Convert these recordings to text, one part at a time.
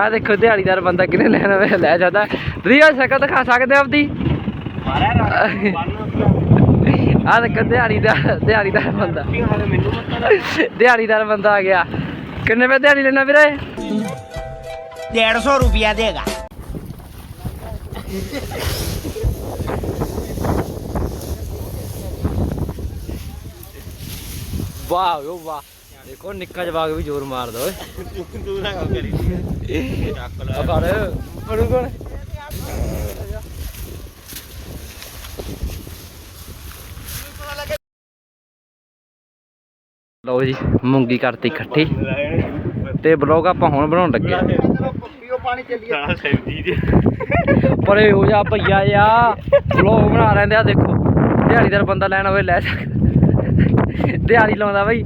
ਆ ਦੇਖੋ ਦਿਹਾੜੀਦਾਰ ਬੰਦਾ ਕਿਨੇ ਲੈਣਾ ਵੇ ਲੈ ਜਾਂਦਾ। ਰੀਅਲ ਸ਼ਕਲ ਦਿਖਾ ਸਕਦੇ ਆਪਦੀ? ਆ ਦੇਖ ਦਿਹਾੜੀਦਾਰ ਦਿਹਾੜੀਦਾਰ ਬੰਦਾ। ਦਿਹਾੜੀਦਾਰ ਬੰਦਾ ਆ ਗਿਆ। ਕਿੰਨੇ ਵੇ ਦਿਹਾੜੀ ਲੈਣਾ ਵੀਰੇ? 150 ਰੁਪਿਆ ਦੇਗਾ। ਵਾਹ ਓ ਵਾਹ। ਦੇਖੋ ਨਿੱਕਾ ਜਵਾਗ ਵੀ ਜ਼ੋਰ ਮਾਰਦਾ ਓਏ। ਤੂੰ ਲਓ ਜੀ ਮੂੰਗੀ ਕਰਤੀ ਇਕੱਠੀ। ਤੇ ਬਲੌਗ ਆਪਾਂ ਹੁਣ ਬਣਾਉਣ ਲੱਗੇ ਪਰੇ ਹੋ ਜਾ ਭਈਆ ਯਾ ਬਲੌਗ ਬਣਾ ਰਹੇ ਆ ਦੇਖੋ। ਦਿਹਾੜੀਦਾਰ ਬੰਦਾ ਲੈਣ ਹੋਵੇ ਲੈ ਸਕਦਾ। ਦਿਹਾੜੀ ਲਾਉਂਦਾ ਬਈ।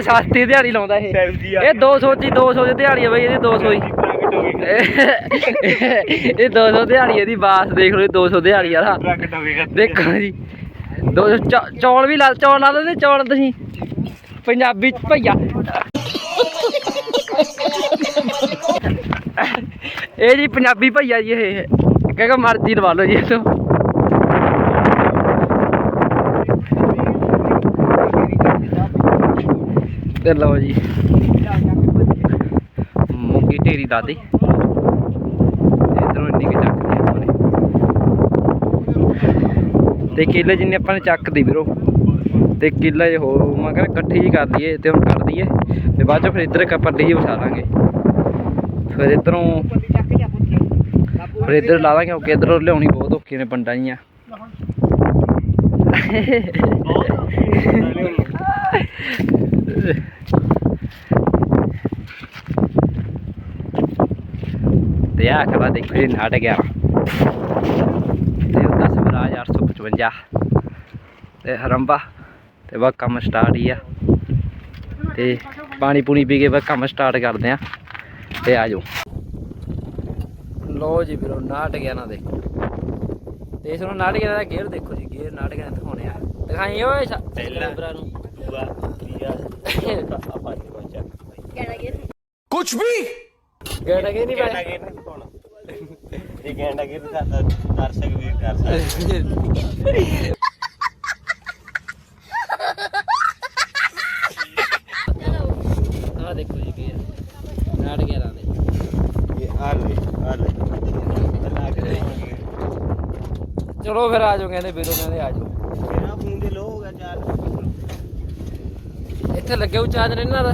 ਸਸਤੀ ਦਿਹਾੜੀ ਲਾਉਂਦਾ ਇਹ। ਇਹ 200 ਚ 200 ਦੀ ਦਿਹਾੜੀ ਆ ਬਈ ਇਹਦੀ 200 ਹੀ। ਇਹ 200 ਦਿਹਾੜੀ ਇਹਦੀ ਬਾਸ ਦੇਖ ਲਓ ਇਹ 200 ਦਿਹਾੜੀ ਵਾਲਾ ਦੇਖੋ ਜੀ। 200 ਚੌ- ਚੌਲ ਵੀ ਲਾ ਚੌਲ ਲਾ ਦਿੰਦੇ ਚੌਲ ਤੁਸੀਂ। ਪੰਜਾਬੀ ਚ ਭਈਆ। ਇਹ ਜੀ ਪੰਜਾਬੀ ਭਈਆ ਜੀ ਇਹ। ਕਹਿੰਦਾ ਮਰਜ਼ੀ ਲਵਾ ਲਓ ਜੀ ਇਹ ਤੋਂ ਤੇ ਲਓ ਜੀ ਮੂੰਗੀ ਢੇਰੀ ਲਾ ਦੇ ਇਧਰੋਂ ਇੰਨੀ ਕਿ ਚੱਕਦੀ ਆਪਾਂ ਨੇ ਤੇ ਕਿੱਲੇ ਜਿੰਨੇ ਆਪਾਂ ਨੇ ਚੱਕਦੀ ਵੀਰੋ ਤੇ ਕਿੱਲਾ ਜੇ ਹੋਰ ਮੈਂ ਕਹਿੰਦਾ ਇਕੱਠੀ ਜੀ ਕਰ ਲਈਏ ਤੇ ਹੁਣ ਕਰ ਦਈਏ ਤੇ ਬਾਅਦ ਚ ਫਿਰ ਇੱਧਰ ਇੱਕ ਪੱਲੀ ਜੀ ਵਿਛਾ ਲਾਂਗੇ ਫਿਰ ਇਧਰੋਂ ਫਿਰ ਇੱਧਰ ਲਾ ਦਾਂਗੇ ਕਿਉਂਕਿ ਇੱਧਰੋਂ ਲਿਆਉਣੀ ਬਹੁਤ ਔਖੀ ਨੇ ਪੰਡਾਂ ਜੀਆਂ ਤੇ ਆ ਖਲਾ ਦੇਖੋ ਜੀ ਨਾਟ ਗਿਆ। ਤੇ ਉਹਦਾ ਸਵਰਾਜ 855 ਤੇ ਹਰੰਬਾ ਤੇ ਬਸ ਕੰਮ ਸਟਾਰਟ ਹੀ ਆ। ਤੇ ਪਾਣੀ ਪੂਣੀ ਪੀ ਕੇ ਬਸ ਕੰਮ ਸਟਾਰਟ ਕਰਦੇ ਆ। ਤੇ ਆ ਜਾਓ। ਲੋ ਜੀ ਵੀਰੋ ਨਾਟ ਗਿਆ ਨਾ ਦੇਖੋ ਤੇ ਇਸ ਨੂੰ ਨਾਟ ਗਿਆ ਦਾ ਗੇਅਰ ਦੇਖੋ ਜੀ ਗੇਅਰ ਨਾਟ ਗਿਆ ਦਿਖਾਉਣੇ ਆ। ਦਿਖਾਈ ਓਏ ਸਬਸਕ੍ਰਾਈਬਰਾਂ ਨੂੰ। ਹੋਊਗਾ ਕੀ ਆ ਆਪਾਂ ਨਹੀਂ ਪਹੁੰਚਿਆ ਕੁਛ ਵੀ ਗੈਂਡਾ ਗੇ ਨਹੀਂ ਗੈਂਡਾ ਗੇ ਨਹੀਂ ਪਾਉਣਾ ਇਹ ਗੈਂਡਾ ਗੇ ਤਾਂ ਦਰਸ਼ਕ ਵੀ ਕਰ ਸਕਦੇ ਆ ਦੇਖੋ ਜੀ ਕੀ ਆ ਨਾੜ ਗਿਆ ਰਾਣੇ ਇਹ ਆ ਲੈ ਆ ਲੈ ਚਲੋ ਫਿਰ ਆ ਜਾਓ ਕਹਿੰਦੇ ਵੀਰੋ ਕਹਿੰਦੇ ਆ ਜਾਓ ਇੱਥੇ ਲੱਗੇ ਉਹ ਚਾਰਜਰ ਇਹਨਾਂ ਦਾ।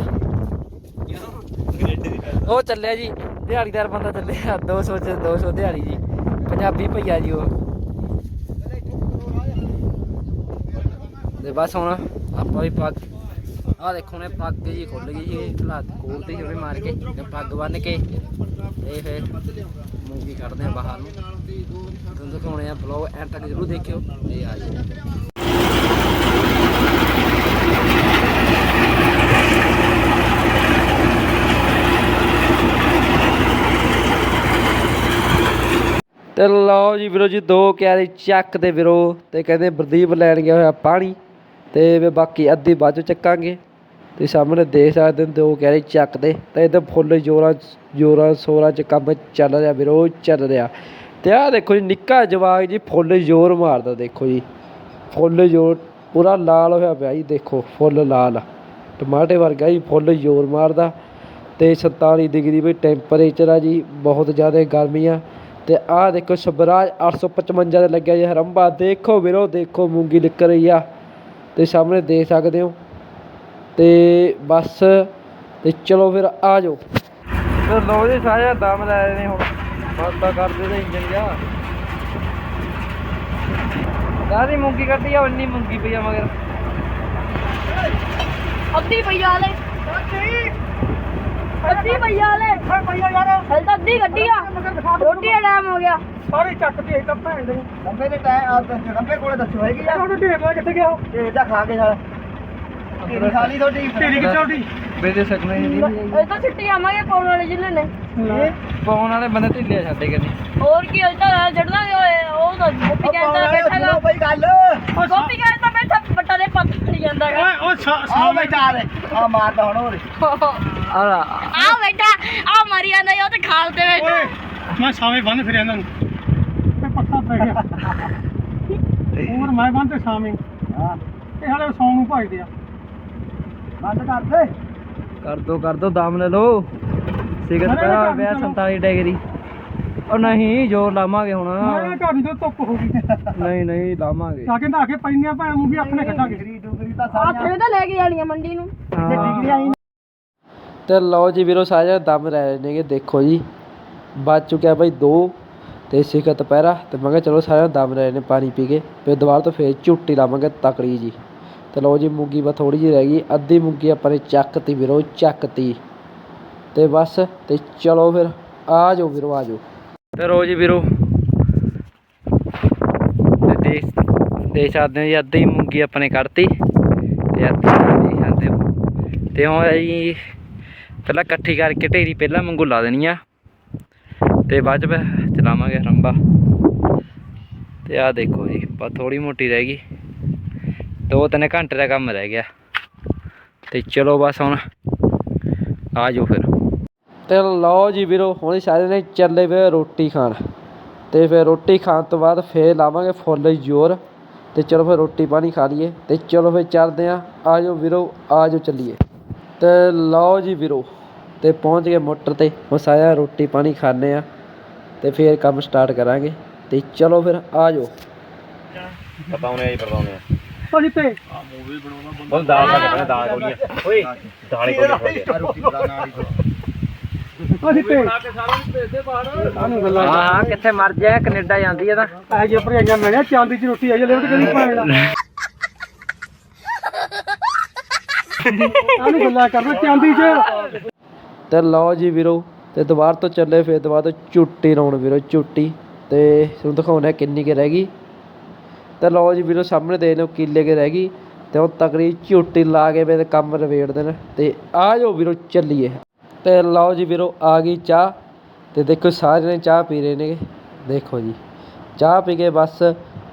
ਉਹ ਚੱਲਿਆ ਜੀ, ਦਿਹਾੜੀਦਾਰ ਬੰਦਾ ਚੱਲਿਆ। 200 ਚ 200 ਦਿਹਾੜੀ ਜੀ। ਪੰਜਾਬੀ ਭਈਆ ਜੀ ਉਹ। ਤੇ ਬਸ ਹੁਣ ਆਪਾਂ ਵੀ ਪੱਗ ਆਹ ਦੇਖੋ ਨੇ ਪੱਗ ਜੀ ਖੁੱਲ ਗਈ ਜੀ। ਢਲਾ ਖੋਲਦੀ ਸੀ ਉਹਨੇ ਮਾਰ ਕੇ ਤੇ ਪੱਗ ਬੰਨ ਕੇ ਤੇ ਫਿਰ ਮੂੰਗੀ ਕੱਢਦੇ ਆ ਬਾਹਰ ਨੂੰ। ਤੁਹਾਨੂੰ ਦਿਖਾਉਣੇ ਆ ਬਲੌਗ ਐਂਡ ਤੱਕ ਜ਼ਰੂਰ ਦੇਖਿਓ। ਤੇ ਆ ਜਾਓ। ਤੇ ਲਓ ਜੀ ਵੀਰੋ ਜੀ, ਦੋ ਕਿਆਰੇ ਚੱਕ ਦੇ ਵੀਰੋ, ਤੇ ਕਹਿੰਦੇ ਬਰਦੀਪ ਲੈਣ ਗਿਆ ਹੋਇਆ ਪਾਣੀ, ਤੇ ਵੀ ਬਾਕੀ ਅੱਧੀ ਬਾਅਦ ਚੱਕਾਂਗੇ। ਤੇ ਸਾਹਮਣੇ ਦੇਖ ਸਕਦੇ ਹੋ, ਦੋ ਕਿਆਰੇ ਚੱਕ ਦੇ, ਤੇ ਇਹਦੇ ਫੁੱਲ ਜੋਰਾਂ ਜੋਰਾਂ ਸੋਰਾਂ ਚ ਕੰਮ ਚੱਲ ਰਿਹਾ ਵੀਰੋ, ਚੱਲ ਰਿਹਾ। ਤੇ ਆਹ ਦੇਖੋ ਜੀ, ਨਿੱਕਾ ਜਵਾਗ ਜੀ ਫੁੱਲ ਜ਼ੋਰ ਮਾਰਦਾ, ਦੇਖੋ ਜੀ। ਫੁੱਲ ਜ਼ੋਰ, ਪੂਰਾ ਲਾਲ ਹੋਇਆ ਪਿਆ ਜੀ, ਦੇਖੋ, ਫੁੱਲ ਲਾਲ। ਟਮਾਟੇ ਵਰਗਾ ਜੀ ਫੁੱਲ ਜ਼ੋਰ ਮਾਰਦਾ। ਤੇ 47 ਡਿਗਰੀ ਵੀ ਟੈਂਪਰੇਚਰ ਆ ਜੀ, ਬਹੁਤ ਜ਼ਿਆਦਾ ਗਰਮੀ ਆ। ਤੇ ਆਹ ਦੇਖੋ ਸਵਰਾਜ 855 ਦੇ ਲੱਗਿਆ ਜੀ ਹਰੰਬਾ ਦੇਖੋ ਵੀਰੋ ਦੇਖੋ ਮੂੰਗੀ ਨਿਕਲ ਰਹੀ ਆ ਤੇ ਸਾਹਮਣੇ ਦੇਖ ਸਕਦੇ ਹੋ ਤੇ ਬਸ ਤੇ ਚਲੋ ਫਿਰ ਆ ਜਾਓ ਤੇ ਲੋ ਜੀ ਸਾਰੇ ਦਮ ਲੈ ਰਹੇ ਨੇ ਹੁਣ ਬੰਦਾ ਕਰਦੇ ਨੇ ਇੰਜਨ ਜਾ ਗਾਦੀ ਮੂੰਗੀ ਕੱਢੀ ਆ ਇੰਨੀ ਮੂੰਗੀ ਪਈ ਆ ਮਗਰ ਅੱਧੀ ਪਈਆ ਲੈ ਅੱਧੀ ਪਈਆ ਲੈ ਪਈਆ ਯਾਰ ਹਲ ਤਾਂ ਅੱਧੀ ਗੱਡੀ ਆ ਰੋਟੀ ਦਾ ਟਾਈਮ ਹੋ ਗਿਆ ਸਾਰੇ ਚੱਕ ਤੇ ਤਾਂ ਭੈਣ ਦੇ। ਕੰਬੇ ਦੇ ਟਾਈਮ ਆ ਕੰਬੇ ਕੋਲੇ ਦੱਸੋ ਹੈਗੀ ਆ। ਉਹਨੂੰ ਢੇਰ ਨਾਲ ਕਿੱਥੇ ਗਿਆ ਉਹ। ਢੇਰ ਦਾ ਖਾ ਕੇ ਸਾਲ ਢੇਰੀ ਖਾਲੀ ਤੁਹਾਡੀ? ਢੇਰੀ ਕਿੱਥੇ ਉੱਡੀ ਬੇਦੇ ਸਕਣੇ ਨਹੀਂ ਇਹ ਤਾਂ ਛੁੱਟੀ ਆਵਾਂਗੇ ਪਾਉਣ ਵਾਲੇ ਜ਼ਿਲ੍ਹੇ ਨੇ। ਪਾਉਣ ਵਾਲੇ ਬੰਦੇ ਢਿੱਲੇ ਸਾਡੇ ਕੰਨੇ ਹੋਰ ਕੀ ਹਲ ਤਾਂ ਚੜਨਾ ਉਹ ਤਾਂ ਗੋਪੀ ਕਹਿੰਦਾ ਬੈਠਾ ਗਾ ਬਈ ਗੱਲ। ਗੋਪੀ ਕਹਿੰਦਾ ਬੈਠਾ ਬੱਟਾ ਦੇ ਪੱਤ ਖੜੀ ਜਾਂਦਾ ਓਏ ਉਹ ਆ ਬੈਠਾ ਆ ਮਾਰਦਾ ਹੁਣ ਹੋਰ ਆ ਆ ਬੈਠਾ ਆ ਮਰੀ ਜਾਂਦਾ ਉਹ ਤੇ ਖਾ ਮੈਂ ਸਾਵੇਂ ਬੰਨ ਫਿਰਿਆ ਇਹਨਾਂ ਨੂੰ। ਤੇ ਕਰ ਦੋ। ਕਰ ਦੋ ਦਮ ਲੈ ਲਓ। ਸਿਗਰਟ ਪਿਆ ਹੋਇਆ 47 ਡਿਗਰੀ। ਉਹ ਨਹੀਂ ਜੋਰ ਲਾਵਾਂਗੇ ਹੁਣ। ਨਹੀਂ ਨਹੀਂ ਲਾਵਾਂਗੇ। ਤਾਂ ਕਹਿੰਦਾ ਕੇ ਪੈਂਦੀਆਂ ਭੈਣ ਨੂੰ ਵੀ ਆਪਣੇ ਕੱਢਾਂਗੇ। ਡਿਗਰੀ ਡੁਗਰੀ ਤਾਂ ਲੈ ਕੇ ਜਾਣੀਆਂ ਮੰਡੀ ਨੂੰ। ਤੇ ਡਿਗਰੀਆਂ ਤੇ ਲਓ ਜੀ ਵੀਰੋ ਸਾਰੇ ਦਮ ਰਹਿ ਨੇਗੇ ਦੇਖੋ ਜੀ। ਬਚ ਚੁੱਕਿਆ ਭਾਈ ਦੋ। ਅਤੇ ਸੀਗਾ ਦੁਪਹਿਰਾ ਤੇ ਮੈਂ ਕਿਹਾ ਚਲੋ ਸਾਰਿਆਂ ਨੂੰ ਦਮ ਰਹੇ ਨੇ ਪਾਣੀ ਪੀ ਕੇ, ਫਿਰ ਦੁਬਾਰਾ ਤੋਂ ਫਿਰ ਝੂਟੇ ਲਾਵਾਂਗੇ ਤਕੜੀ ਜੀ। ਤੇ ਲਓ ਜੀ ਮੂੰਗੀ ਬਸ ਥੋੜ੍ਹੀ ਜਿਹੀ ਰਹਿ ਗਈ, ਅੱਧੀ ਮੂੰਗੀ ਆਪਾਂ ਨੇ ਚੱਕ ਤੀ ਵੀਰੋ ਚੱਕ ਤੀ ਤੇ ਬਸ, ਤੇ ਚਲੋ ਫਿਰ, ਆ ਜਾਓ ਵੀਰੋ, ਆ ਜਾਓ। ਤੇ ਲਓ ਜੀ ਵੀਰੋ। ਦੇਖ ਦੇ ਸਕਦੇ ਹੋ ਜੀ, ਅੱਧੀ ਮੂੰਗੀ ਆਪਾਂ ਨੇ ਕੱਢਤੀ ਤੇ ਅੱਧੀ ਖਾਂਦੇ ਤੇ ਹੁਣ ਜੀ ਪਹਿਲਾਂ ਇਕੱਠੀ ਕਰਕੇ ਢੇਰੀ ਪਹਿਲਾਂ ਮੰਗੂ ਲਾ ਦੇਣੀ ਆ। ਤੇ ਬਾਅਦ ਚ ਚਲਾਵਾਂਗੇ ਰੰਬਾ। ਤੇ ਆਹ ਦੇਖੋ ਜੀ ਬਸ ਥੋੜੀ ਮੋਟੀ ਰਹਿ ਗਈ। ਦੋ ਤਿੰਨ ਘੰਟੇ ਦਾ ਕੰਮ ਰਹਿ ਗਿਆ। ਤੇ ਚਲੋ ਬਸ ਹੁਣ ਆ ਜਾਓ ਫਿਰ। ਤੇ ਲਓ ਜੀ ਵੀਰੋ, ਹੁਣ ਸਾਰੇ ਨੇ ਚੱਲੇ ਵੇ ਰੋਟੀ ਖਾਣ। ਤੇ ਫਿਰ ਰੋਟੀ ਖਾਣ ਤੋਂ ਬਾਅਦ ਫੇਰ ਲਾਵਾਂਗੇ ਫੁੱਲ ਜ਼ੋਰ। ਤੇ ਚਲੋ ਫਿਰ ਰੋਟੀ ਪਾਣੀ ਖਾ ਲਈਏ। ਤੇ ਚਲੋ ਫਿਰ ਚੱਲਦੇ ਆਂ। ਆ ਜਾਓ ਵੀਰੋ ਆ ਜਾਓ ਚੱਲੀਏ। ਤੇ ਲਓ ਜੀ ਵੀਰੋ, ਤੇ ਪਹੁੰਚ ਗਏ ਮੋਟਰ ਤੇ। ਹੁਣ ਸਾਰਿਆਂ ਰੋਟੀ ਪਾਣੀ ਖਾਣੇ ਆ। ਤੇ ਫੇਰ ਕੰਮ ਸਟਾਰਟ ਕਰਾਂਗੇ। ਤੇ ਚਲੋ ਫਿਰ ਆ ਜਾਓ। ਪਤਾਉਨੇ ਆ ਜੀ ਪਤਾਉਨੇ ਆ। ਭਾਜੀ। ਤੇ ਬਹੁਤ ਦਾਲ ਦਾ ਕੱਢਣਾ ਦਾਲ ਕੋਲੀਆਂ ਓਏ ਦਾਲ ਕੋਲੀ ਰੋਟੀ ਭਾਜੀ। ਤੇ ਹਾਂ ਹਾਂ ਕਿੱਥੇ ਮਰ ਜਾਏ ਕੈਨੇਡਾ ਜਾਂਦੀ ਆ ਤਾਂ। ਐ ਜੇ ਭਰਿਆਈਆਂ ਮੈਂ ਕਿਹਾ ਚਾਂਦੀ ਚ ਰੋਟੀ ਆਈ ਲਿਵਟ ਕਦੀ ਪਾਣਾ ਆਨੂੰ ਗੱਲਾਂ ਕਰਨਾ ਚਾਂਦੀ ਚ। ਤੇ ਲਓ ਜੀ ਵੀਰੋ ਅਤੇ ਦੁਬਾਰਾ ਤੋਂ ਚੱਲੇ ਫਿਰ ਦੁਬਾਰਾ ਤੋਂ ਝੂਟੀ ਲਾਉਣ ਵੀਰੋ, ਝੂਟੀ। ਅਤੇ ਤੁਹਾਨੂੰ ਦਿਖਾਉਣਾ ਕਿੰਨੀ ਕੁ ਰਹਿ ਗਈ। ਤਾਂ ਲਓ ਜੀ ਵੀਰੋ, ਸਾਹਮਣੇ ਦੇਖ ਲਓ ਕਿੱਲੇ ਕੁ ਰਹਿ ਗਈ। ਅਤੇ ਉਹ ਤਕੜੀ ਝੁੱਟੀ ਲਾ ਕੇ ਮੇਰੇ ਕੰਮ ਰਵੇੜ ਦੇਣ। ਅਤੇ ਆ ਜਾਓ ਵੀਰੋ, ਚੱਲੀਏ। ਅਤੇ ਲਓ ਜੀ ਵੀਰੋ, ਆ ਗਈ ਚਾਹ। ਅਤੇ ਦੇਖੋ ਸਾਰੇ ਨੇ ਚਾਹ ਪੀ ਰਹੇ ਨੇ ਦੇਖੋ ਜੀ, ਚਾਹ ਪੀ ਕੇ ਬਸ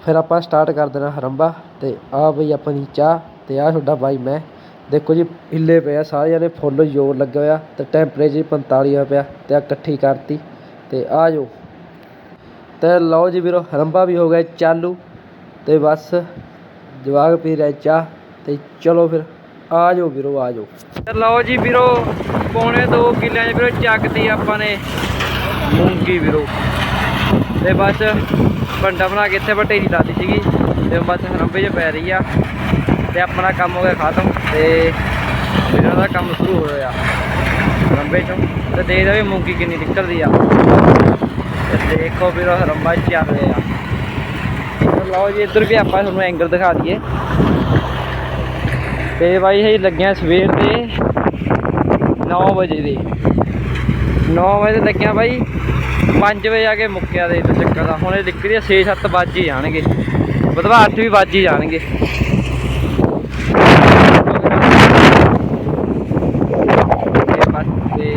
ਫਿਰ ਆਪਾਂ ਸਟਾਰਟ ਕਰ ਦੇਣਾ ਹਰੰਬਾ। ਅਤੇ ਆ ਬਈ ਆਪਣੀ ਚਾਹ ਅਤੇ ਆ ਤੁਹਾਡਾ ਬਾਈ ਮੈਂ। ਦੇਖੋ ਜੀ, ਹਿੱਲੇ ਪਏ ਆ, ਸਾਰੇ ਜਾਣੇ ਫੁੱਲ ਜ਼ੋਰ ਲੱਗਾ ਹੋਇਆ ਅਤੇ ਟੈਂਪਰੇਚਰ 45 ਹੋਇਆ ਪਿਆ ਅਤੇ ਆ ਇਕੱਠੀ ਕਰਤੀ ਅਤੇ ਆ ਜਾਓ। ਅਤੇ ਲਓ ਜੀ ਵੀਰੋ, ਰੰਭਾ ਵੀ ਹੋ ਗਿਆ ਚਾਲੂ ਅਤੇ ਬਸ ਜਵਾਕ ਪੀ ਰਿਹਾ ਚਾਹ ਅਤੇ ਚਲੋ ਫਿਰ, ਆ ਜਾਓ ਵੀਰੋ, ਆ ਜਾਓ। ਤੇ ਲਓ ਜੀ ਵੀਰੋ, ਪੌਣੇ 2 ਕਿੱਲਿਆਂ 'ਚ ਵੀਰੋ ਚੱਕਦੀ ਆਪਾਂ ਨੇ ਮੂੰਗੀ ਵੀਰੋ। ਤੇ ਬਸ ਭੰਡਾ ਬਣਾ ਕੇ ਇੱਥੇ ਵਟੇਰੀ ਲਾਤੀ ਸੀਗੀ ਤੇ ਬਸ ਹਰੰਬੇ 'ਚ ਪੈ ਰਹੀ ਆ। ਤੇ ਆਪਣਾ ਕੰਮ ਹੋ ਗਿਆ ਖਤਮ ਤੇ ਇਹਨਾਂ ਦਾ ਕੰਮ ਸ਼ੁਰੂ ਹੋ ਗਿਆ ਹਰੰਬੇ 'ਚੋਂ ਤੇ ਦੇਖਦੇ ਵੀ ਮੂੰਗੀ ਕਿੰਨੀ ਨਿਕਲਦੀ ਆ। ਤੇ ਦੇਖੋ ਵੀਰੋ ਰੰਬਾ ਚੱਲ ਰਿਹਾ ਤੇ ਲਓ ਜੀ, ਇੱਧਰ ਵੀ ਆਪਾਂ ਤੁਹਾਨੂੰ ਐਂਗਲ ਦਿਖਾ ਦਈਏ। ਤੇ ਬਾਈ, ਇਹ ਲੱਗਿਆ ਸਵੇਰ ਦੇ 9 ਵਜੇ ਦੇ। 9 ਵਜੇ ਲੱਗਿਆ ਬਾਈ 5 ਵਜੇ ਆ ਕੇ ਮੁੱਕਿਆ ਦੇ ਚੱਕਰ ਦਾ। ਹੁਣ ਇਹ ਨਿਕਲੀ 6-7 ਵੱਜ ਜਾਣਗੇ। ਬੁਧਵਾਰ 'ਚ ਵੀ ਵੱਜ ਜਾਣਗੇ ਤੇ ਬਸ ਤੇ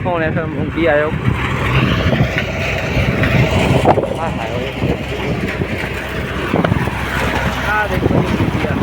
ਤੁਹਾਨੂੰ ਫਿਰ ਮੁੰਗੀ ਆਇਓ ਆ ਹਾਏ ਓਏ ਆ ਦੇਖੋ ਜੀ ਮੁੰਗੀ ਆ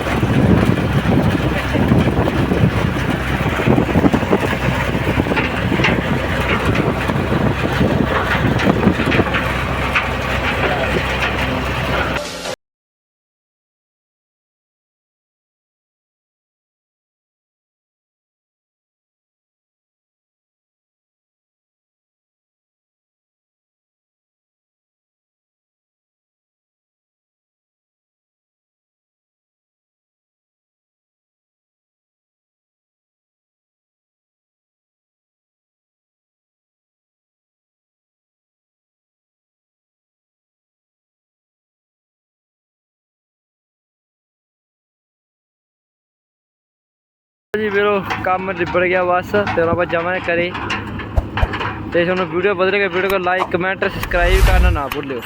ਜੀ ਵੀਰੋ, ਕੰਮ ਨਿਬੜ ਗਿਆ ਬਸ, ਤੇ ਹੁਣ ਆਪਾਂ ਜਾਵਾਂਗੇ ਕਰੇ ਤੇ ਤੁਹਾਨੂੰ ਵੀਡੀਓ ਵਧੀਆ ਲੱਗੇ ਵੀਡੀਓ को ਲਾਈਕ ਕਮੈਂਟ ਸਬਸਕ੍ਰਾਈਬ ਕਰਨਾ ਨਾ ਭੁੱਲਿਓ।